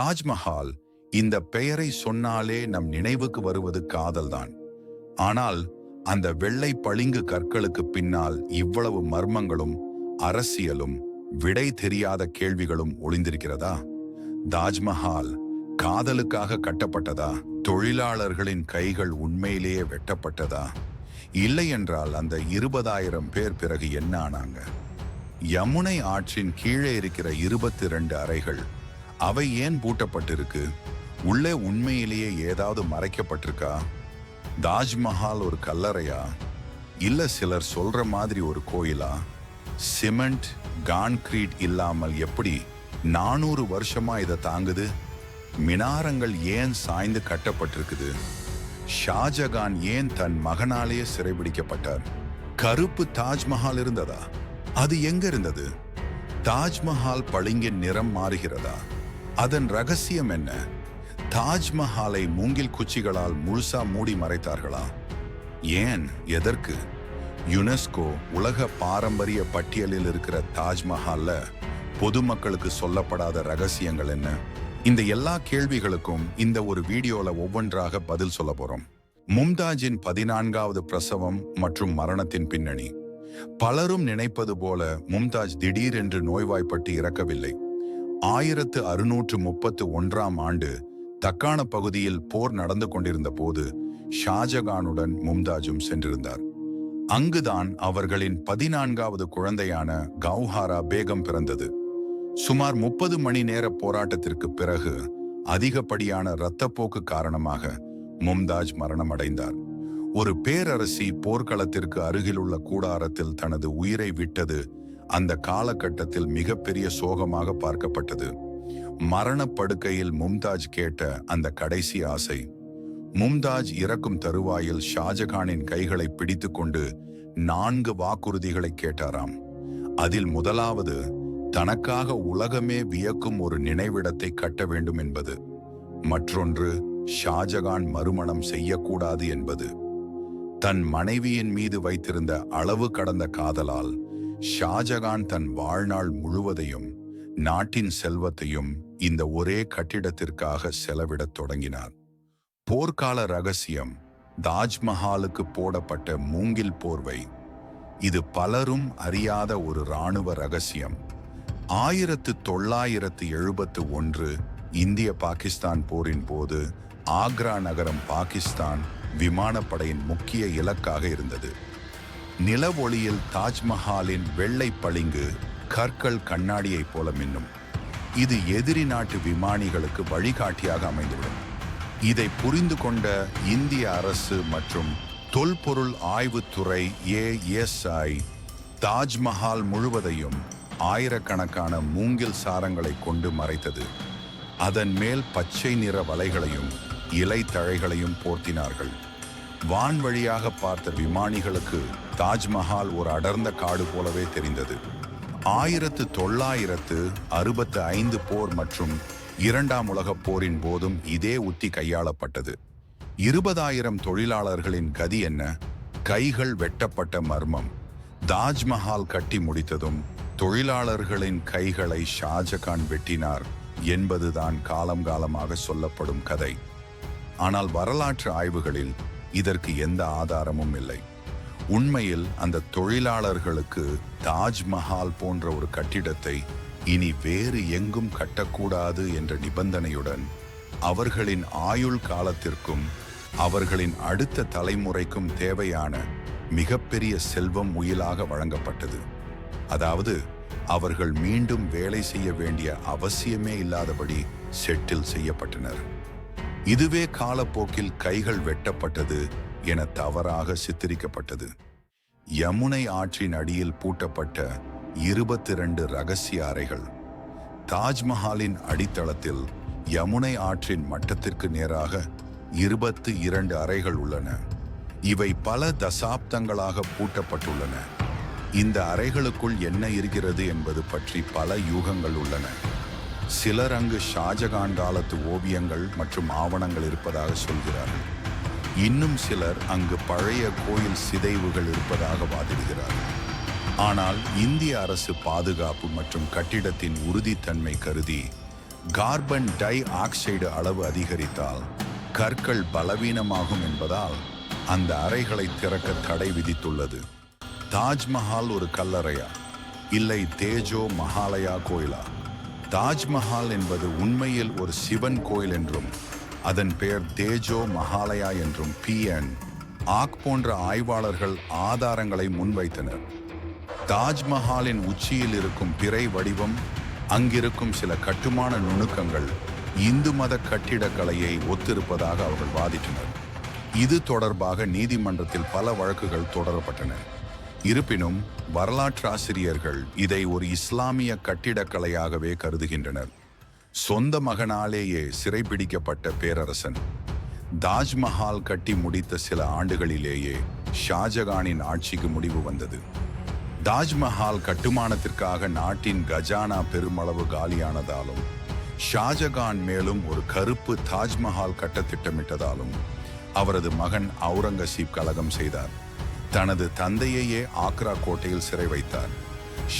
தாஜ்மஹால் இந்த பெயரை சொன்னாலே நம் நினைவுக்கு வருவது காதல்தான். ஆனால் அந்த வெள்ளை பளிங்கு கற்களுக்கு பின்னால் இவ்வளவு மர்மங்களும் அரசியலும் விடை தெரியாத கேள்விகளும் ஒளிந்திருக்கிறதா? தாஜ்மஹால் காதலுக்காக கட்டப்பட்டதா? தொழிலாளர்களின் கைகள் உண்மையிலேயே வெட்டப்பட்டதா? இல்லை என்றால் அந்த இருபதாயிரம் பேர் பிறகு என்ன ஆனாங்க? யமுனை ஆற்றின் கீழே இருக்கிற இருபத்தி ரெண்டு அறைகள் அவை ஏன் பூட்டப்பட்டிருக்கு? உள்ளே உண்மையிலேயே ஏதாவது மறைக்கப்பட்டிருக்கா? தாஜ்மஹால் ஒரு கல்லறையா? இல்ல சிலர் சொல்ற மாதிரி ஒரு கோயிலா? சிமெண்ட் கான்கிரீட் இல்லாமல் எப்படி நானூறு வருஷமா இதை தாங்குது? மினாரங்கள் ஏன் சாய்ந்து கட்டப்பட்டிருக்குது? ஷாஜகான் ஏன் தன் மகனாலேயே சிறைபிடிக்கப்பட்டார்? கருப்பு தாஜ்மஹால் இருந்ததா? அது எங்க இருந்தது? தாஜ்மஹால் பளிங்கின் நிறம் மாறுகிறதா? அதன் ரகசியம் என்ன? தாஜ்மஹாலை மூங்கில் குச்சிகளால் முழுசா மூடி மறைத்தார்களா? ஏன் எதற்கு? யுனெஸ்கோ உலக பாரம்பரிய பட்டியலில் இருக்கிற தாஜ்மஹால்ல பொதுமக்களுக்கு சொல்லப்படாத ரகசியங்கள் என்ன? இந்த எல்லா கேள்விகளுக்கும் இந்த ஒரு வீடியோல ஒவ்வொன்றாக பதில் சொல்ல போறோம். மும்தாஜின் பதினான்காவது பிரசவம் மற்றும் மரணத்தின் பின்னணி. பலரும் நினைப்பது போல மும்தாஜ் திடீரென்று நோய்வாய்ப்பட்டு இறக்கவில்லை. ஆயிரத்து அறுநூற்று முப்பத்து ஒன்றாம் ஆண்டு தக்கான பகுதியில் போர் நடந்து கொண்டிருந்த போது ஷாஜகானுடன் மும்தாஜும் சென்றிருந்தார். அங்குதான் அவர்களின் பதினான்காவது குழந்தையான கௌஹாரா பேகம் பிறந்தது. சுமார் முப்பது மணி நேர போராட்டத்திற்கு பிறகு அதிகப்படியான இரத்தப்போக்கு காரணமாக மும்தாஜ் மரணமடைந்தார். ஒரு பேரரசி போர்க்களத்திற்கு அருகிலுள்ள கூடாரத்தில் தனது உயிரை விட்டது அந்த காலகட்டத்தில் மிகப்பெரிய சோகமாக பார்க்கப்பட்டது. மரணப்படுக்கையில் மும்தாஜ் கேட்ட அந்த கடைசி ஆசை மும்தாஜ் இறக்கும் தருவாயில் ஷாஜகானின் கைகளை பிடித்துக்கொண்டு நான்கு வாக்குறுதிகளை கேட்டாராம். அதில் முதலாவது தனக்காக உலகமே வியக்கும் ஒரு நினைவிடத்தை கட்ட வேண்டும் என்பது. மற்றொன்று ஷாஜகான் மறுமணம் செய்யக்கூடாது என்பது. தன் மனைவியின் மீது வைத்திருந்த அளவு கடந்த காதலால் ஷாஜகான் தன் வாழ்நாள் முழுவதையும் நாட்டின் செல்வத்தையும் இந்த ஒரே கட்டிடத்திற்காக செலவிடத் தொடங்கினார். போர்க்கால ரகசியம் தாஜ்மஹாலுக்கு போடப்பட்ட மூங்கில் போர்வை. இது பலரும் அறியாத ஒரு இராணுவ ரகசியம். ஆயிரத்து தொள்ளாயிரத்து எழுபத்து ஒன்று இந்திய பாகிஸ்தான் போரின் போது ஆக்ரா நகரம் பாகிஸ்தான் விமானப்படையின் முக்கிய இலக்காக இருந்தது. நிலவொளியில் தாஜ்மஹாலின் வெள்ளை பளிங்கு கற்கள் கண்ணாடியைப் போல மின்னும். இது எதிரி நாட்டு விமானிகளுக்கு வழிகாட்டியாக அமைந்துவிடும். இதை புரிந்து கொண்ட இந்திய அரசு மற்றும் தொல்பொருள் ஆய்வுத்துறை ஏஎஸ்ஐ தாஜ்மஹால் முழுவதையும் ஆயிரக்கணக்கான மூங்கில் சாரங்களை கொண்டு மறைத்தது. அதன் மேல் பச்சை நிற வலைகளையும் இலை தழைகளையும் போர்த்தினார்கள். வான் வழியாக பார்த்த விமானிகளுக்கு தாஜ்மஹால் ஒரு அடர்ந்த காடு போலவே தெரிந்தது. ஆயிரத்து தொள்ளாயிரத்து அறுபத்து ஐந்து போர் மற்றும் இரண்டாம் உலகப் போரின் போதும் இதே உத்தி கையாளப்பட்டது. இருபதாயிரம் தொழிலாளர்களின் கதி என்ன? கைகள் வெட்டப்பட்ட மர்மம். தாஜ்மஹால் கட்டி முடித்ததும் தொழிலாளர்களின் கைகளை ஷாஜகான் வெட்டினார் என்பதுதான் காலம் காலமாக சொல்லப்படும் கதை. ஆனால் வரலாற்று ஆய்வுகளில் இதற்கு எந்த ஆதாரமும் இல்லை. உண்மையில் அந்த தொழிலாளர்களுக்கு தாஜ்மஹால் போன்ற ஒரு கட்டிடத்தை இனி வேறு எங்கும் கட்டக்கூடாது என்ற நிபந்தனையுடன் அவர்களின் ஆயுள் காலத்திற்கும் அவர்களின் அடுத்த தலைமுறைக்கும் தேவையான மிகப்பெரிய செல்வம் உயிலாக வழங்கப்பட்டது. அதாவது அவர்கள் மீண்டும் வேலை செய்ய வேண்டிய அவசியமே இல்லாதபடி செட்டில் செய்யப்பட்டனர். இதுவே காலப்போக்கில் கைகள் வெட்டப்பட்டது என தவறாக சித்தரிக்கப்பட்டது. யமுனை ஆற்றின் அடியில் பூட்டப்பட்ட இருபத்தி ரெண்டு ரகசிய அறைகள். தாஜ்மஹாலின் அடித்தளத்தில் யமுனை ஆற்றின் மட்டத்திற்கு நேராக இருபத்து இரண்டு அறைகள் உள்ளன. இவை பல தசாப்தங்களாக பூட்டப்பட்டுள்ளன. இந்த அறைகளுக்குள் என்ன இருக்கிறது என்பது பற்றி பல யூகங்கள் உள்ளன. சிலர் அங்கு ஷாஜகான் காலத்து ஓவியங்கள் மற்றும் ஆவணங்கள் இருப்பதாக சொல்கிறார்கள். இன்னும் சிலர் அங்கு பழைய கோயில் சிதைவுகள் இருப்பதாக வாதிடுகிறார்கள். ஆனால் இந்திய அரசு பாதுகாப்பு மற்றும் கட்டிடத்தின் உறுதித்தன்மை கருதி கார்பன் டை ஆக்சைடு அளவு அதிகரித்தால் கற்கள் பலவீனமாகும் என்பதால் அந்த அறைகளை திறக்க தடை விதித்துள்ளது. தாஜ்மஹால் ஒரு கல்லறையா? இல்லை தேஜோ மஹாலயா கோயிலா? தாஜ்மஹால் என்பது உண்மையில் ஒரு சிவன் கோயில் என்றும் அதன் பெயர் தேஜோ மஹாலயா என்றும் பி என் ஆக் போன்ற ஆய்வாளர்கள் ஆதாரங்களை முன்வைத்தனர். தாஜ்மஹாலின் உச்சியில் இருக்கும் பிறை வடிவம் அங்கிருக்கும் சில கட்டுமான நுணுக்கங்கள் இந்து மத கட்டிடக்கலையை ஒத்திருப்பதாக அவர்கள் வாதிட்டனர். இது தொடர்பாக நீதிமன்றத்தில் பல வழக்குகள் தொடரப்பட்டன. இருப்பினும் வரலாற்றாசிரியர்கள் இதை ஒரு இஸ்லாமிய கட்டிடக்கலையாகவே கருதுகின்றனர். சொந்த மகனாலேயே சிறைபிடிக்கப்பட்ட பேரரசன் தாஜ்மஹால் கட்டி முடித்த சில ஆண்டுகளிலேயே ஷாஜகானின் ஆட்சிக்கு முடிவு வந்தது. தாஜ்மஹால் கட்டுமானத்திற்காக நாட்டின் கஜானா பெருமளவு காலியானதாலும் ஷாஜகான் மேலும் ஒரு கருப்பு தாஜ்மஹால் கட்ட திட்டமிட்டதாலும் அவரது மகன் அவுரங்கசீப் கலகம் செய்தார். தனது தந்தையையே ஆக்ரா கோட்டையில் சிறை வைத்தார்.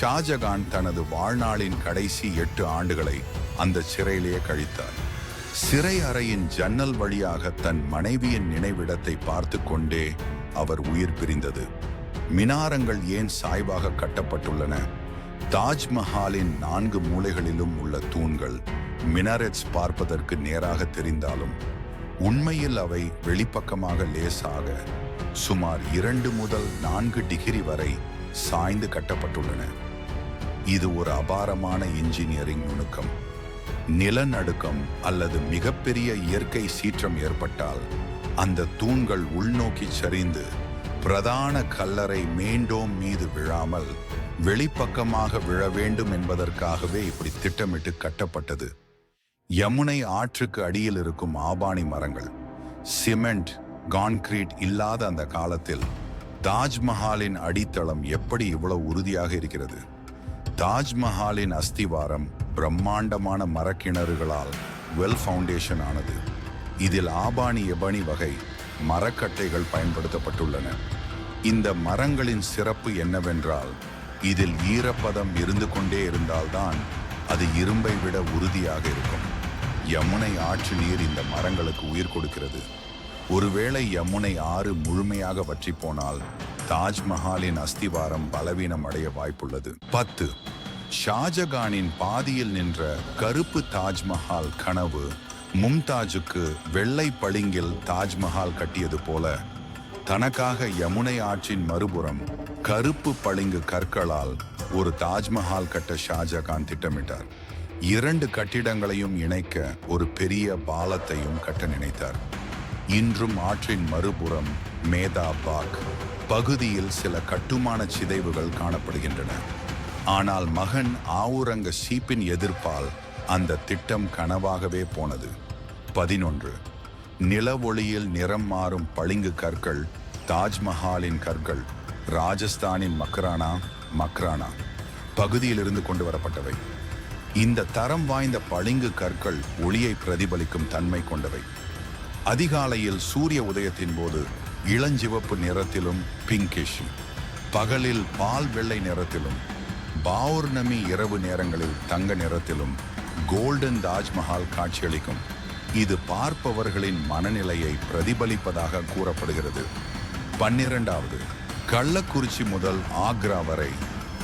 ஷாஜகான் தனது வாழ்நாளின் கடைசி எட்டு ஆண்டுகளை அந்த சிறையிலேயே கழித்தார். சிறை அறையின் ஜன்னல் வழியாக தன் மனைவியின் நினைவிடத்தை பார்த்து கொண்டே அவர் உயிர் பிரிந்தது. மினாரங்கள் ஏன் சாய்வாக கட்டப்பட்டுள்ளன? தாஜ்மஹாலின் நான்கு மூலைகளிலும் உள்ள தூண்கள் மினாரெட்ஸ் பார்ப்பதற்கு நேராக தெரிந்தாலும் உண்மையில் அவை வெளிப்பக்கமாக லேசாக சுமார் இரண்டு முதல் நான்கு டிகிரி வரை சாய்ந்து கட்டப்பட்டுள்ளன. இது ஒரு அபாரமான இன்ஜினியரிங் நுணுக்கம். நிலநடுக்கம் அல்லது மிகப்பெரிய இயற்கை சீற்றம் ஏற்பட்டால் அந்த தூண்கள் உள்நோக்கி சரிந்து பிரதான கல்லறை மேண்டோம் மீது விழாமல் வெளிப்பக்கமாக விழ வேண்டும் என்பதற்காகவே இப்படி திட்டமிட்டு கட்டப்பட்டது. யமுனை ஆற்றுக்கு அடியில் இருக்கும் ஆபானி மரங்கள் சிமெண்ட் கான்கிரீட் இல்லாத அந்த காலத்தில் தாஜ்மஹாலின் அடித்தளம் எப்படி இவ்வளவு உறுதியாக இருக்கிறது? தாஜ்மஹாலின் அஸ்திவாரம் பிரம்மாண்டமான மரக்கிணறுகளால் வெல் ஃபவுண்டேஷன் ஆனது. இதில் ஆபானி எபனி வகை மரக்கட்டைகள் பயன்படுத்தப்பட்டுள்ளன. இந்த மரங்களின் சிறப்பு என்னவென்றால் இதில் ஈரப்பதம் இருந்து கொண்டே இருந்தால்தான் அது இரும்பை விட உறுதியாக இருக்கும். யமுனை ஆற்று நீர் இந்த மரங்களுக்கு உயிர் கொடுக்கிறது. ஒருவேளை யமுனை ஆறு முழுமையாக வற்றி போனால் தாஜ்மஹாலின் அஸ்திவாரம் பலவீனம் அடைய வாய்ப்புள்ளது. பத்து. ஷாஜகானின் பாதியில் நின்ற கருப்பு தாஜ்மஹால் கனவு மும்தாஜுக்கு வெள்ளை பளிங்கில் தாஜ்மஹால் கட்டியது போல தனக்காக யமுனை ஆற்றின் மறுபுறம் கருப்பு பளிங்கு கற்களால் ஒரு தாஜ்மஹால் கட்ட ஷாஜகான் திட்டமிட்டார். இரண்டு கட்டிடங்களையும் இணைக்க ஒரு பெரிய பாலத்தையும் கட்ட நினைத்தார். இன்றும் ஆற்றின் மறுபுறம் மேதா பாக் பகுதியில் சில கட்டுமான சிதைவுகள் காணப்படுகின்றன. ஆனால் மகன் ஆவுரங்க சீப்பின் எதிர்ப்பால் அந்த திட்டம் கனவாகவே போனது. பதினொன்று. நில ஒளியில் நிறம் மாறும் பளிங்கு கற்கள் தாஜ்மஹாலின் கற்கள் ராஜஸ்தானின் மக்ரானா மக்ரானா பகுதியிலிருந்து கொண்டு வரப்பட்டவை. இந்த தரம் வாய்ந்த பளிங்கு கற்கள் ஒளியை பிரதிபலிக்கும் தன்மை கொண்டவை. அதிகாலையில் சூரிய உதயத்தின் போது இளஞ்சிவப்பு நிறத்திலும் பிங்கிஷ் பகலில் பால் வெள்ளை நிறத்திலும் பௌர்ணமி இரவு நேரங்களில் தங்க நிறத்திலும் கோல்டன் தாஜ்மஹால் காட்சியளிக்கும். இது பார்ப்பவர்களின் மனநிலையை பிரதிபலிப்பதாக கூறப்படுகிறது. பன்னிரண்டாவது கள்ளக்குறிச்சி முதல் ஆக்ரா வரை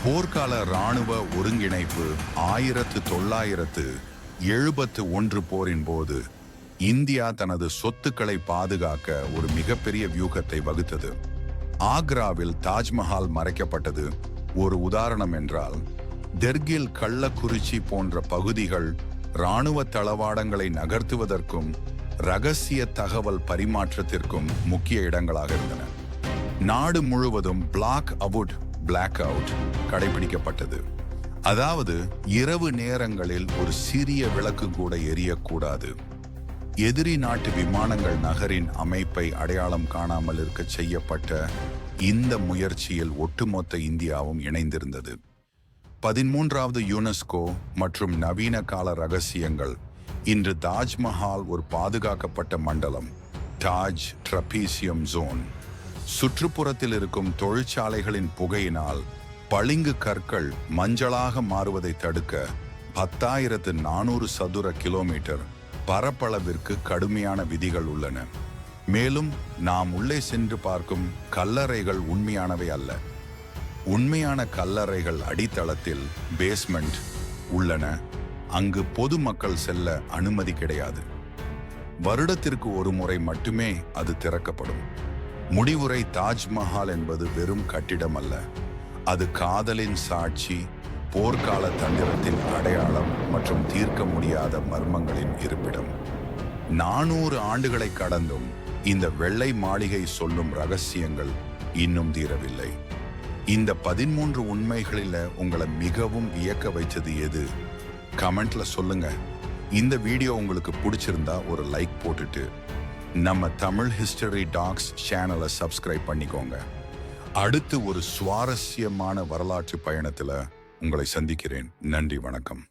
போர்க்கால இராணுவ ஒருங்கிணைப்பு ஆயிரத்து தொள்ளாயிரத்து எழுபத்து ஒன்று போரின் போது இந்தியா தனது சொத்துக்களை பாதுகாக்க ஒரு மிகப்பெரிய வியூகத்தை வகுத்தது. ஆக்ராவில் தாஜ்மஹால் மறைக்கப்பட்டது ஒரு உதாரணம் என்றால் தெர்கில் கள்ளக்குறிச்சி போன்ற பகுதிகள் இராணுவ தளவாடங்களை நகர்த்துவதற்கும் ரகசிய தகவல் பரிமாற்றத்திற்கும் முக்கிய இடங்களாக இருந்தன. நாடு முழுவதும் பிளாக் அவுட் பிளாக் அவுட் கடைபிடிக்கப்பட்டது. அதாவது இரவு நேரங்களில் ஒரு சிறிய விளக்கு கூட எரியக்கூடாது. எதிரி நாட்டு விமானங்கள் நகரின் அமைப்பை அடையாளம் காணாமல் இருக்க செய்யப்பட்ட இந்த முயற்சியில் ஒட்டுமொத்த இந்தியாவும் இணைந்திருந்தது. பதிமூன்றாவது யுனெஸ்கோ மற்றும் நவீன கால ரகசியங்கள். இன்று தாஜ்மஹால் ஒரு பாதுகாக்கப்பட்ட மண்டலம் டாஜ் ட்ரபீசியம் ஜோன். சுற்றுப்புறத்தில் இருக்கும் தொழிற்சாலைகளின் புகையினால் பளிங்கு கற்கள் மஞ்சளாக மாறுவதை தடுக்க பத்தாயிரத்து நானூறு சதுர கிலோமீட்டர் பரப்பளவிற்கு கடுமையான விதிகள் உள்ளன. மேலும் நாம் உள்ளே சென்று பார்க்கும் கல்லறைகள் உண்மையானவை அல்ல. உண்மையான கல்லறைகள் அடித்தளத்தில் பேஸ்மெண்ட் உள்ளன. அங்கு பொதுமக்கள் செல்ல அனுமதி கிடையாது. வருடத்திற்கு ஒரு முறை மட்டுமே அது திறக்கப்படும். முடிவுரை தாஜ்மஹால் என்பது வெறும் கட்டிடம் அல்ல. அது காதலின் சாட்சி போர்க்கால தந்திரத்தின் அடையாளம் மற்றும் தீர்க்க முடியாத மர்மங்களின் இருப்பிடம். நானூறு ஆண்டுகளை கடந்தும் இந்த வெள்ளை மாளிகை சொல்லும் ரகசியங்கள் இன்னும் தீரவில்லை. இந்த பதிமூன்று உண்மைகளில் உங்களை மிகவும் வியக்க வைத்தது எது? கமெண்ட்ல சொல்லுங்க. இந்த வீடியோ உங்களுக்கு பிடிச்சிருந்தா ஒரு லைக் போட்டுட்டு நம்ம தமிழ் ஹிஸ்டரி டாக்ஸ் சேனலை சப்ஸ்கிரைப் பண்ணிக்கோங்க. அடுத்து ஒரு சுவாரஸ்யமான வரலாற்று பயணத்தில் உங்களை சந்திக்கிறேன். நன்றி வணக்கம்.